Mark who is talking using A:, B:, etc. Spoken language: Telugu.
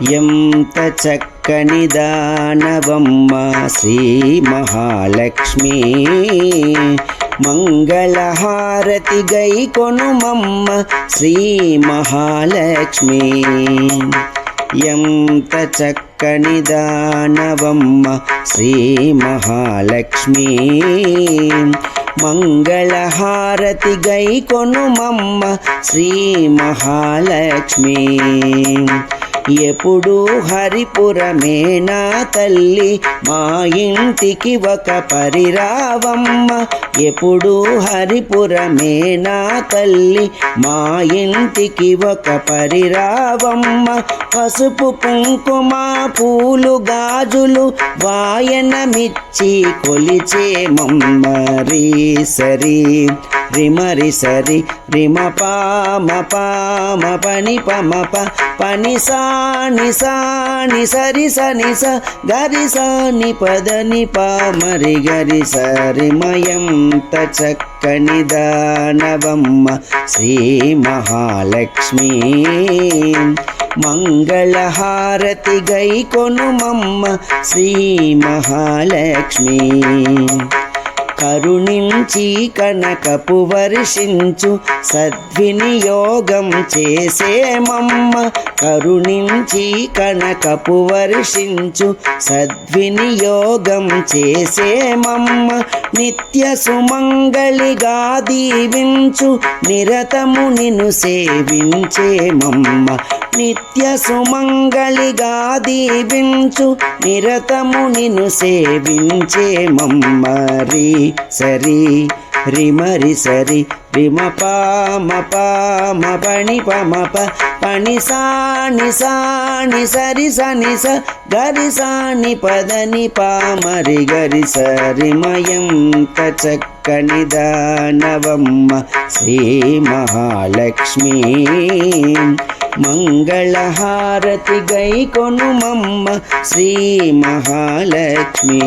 A: ఎంత చక్కని దానవమ్మ శ్రీ మహాలక్ష్మి. మంగళహారతి గై కొనుమమ్మ శ్రీ మహాలక్ష్మి. ఎంత చక్కని దానవమ్మ శ్రీ మహాలక్ష్మి. మంగళహారతి గై కొనుమమ్మ శ్రీ మహాలక్ష్మి. ఎప్పుడు హరిపురమే నా తల్లి? మా ఇంటికి ఒక పరిరావమ్మ. ఎప్పుడు హరిపురమే నా తల్లి? మా ఇంటికి ఒక పరిరావమ్మ. పసుపు కుంకుమ పూలు గాజులు వాయనమిచ్చి కొలిచే మమ్మరి సరి రిమరి సరి రిమ పామ పామ పని పమ ప పని సాని సాని సరి సని స గరి సాని పదని పామరి గరి సరిమయంత చక్కని దానవమ్మ శ్రీ మహాలక్ష్మి. మంగళహారతి గై కొనుమమ్మ శ్రీ మహాలక్ష్మి. కరుణించి కనకపు వర్షించు సద్వినియోగం చేసే మమ్మ. కరుణించి కనకపు వర్షించు సద్వినియోగం చేసే మమ్మ. నిత్య సుమంగళిగా దీవించు నిరతము నిను సేవించే మమ్మ. నిత్య సుమంగళిగా దీవించు నిరతము నిను సేవించే మమ్మరి సరి రిమరి సరి రిమ పామ పామ పణి పమ ప పణి సాని సాని సరి సని స గరి సాని పదని పామరి గరి సరిమయంత చక్కని దానవమ్మ శ్రీ మహాలక్ష్మి మంగళహారతి గై కొనుమమ్మ శ్రీ మహాలక్ష్మి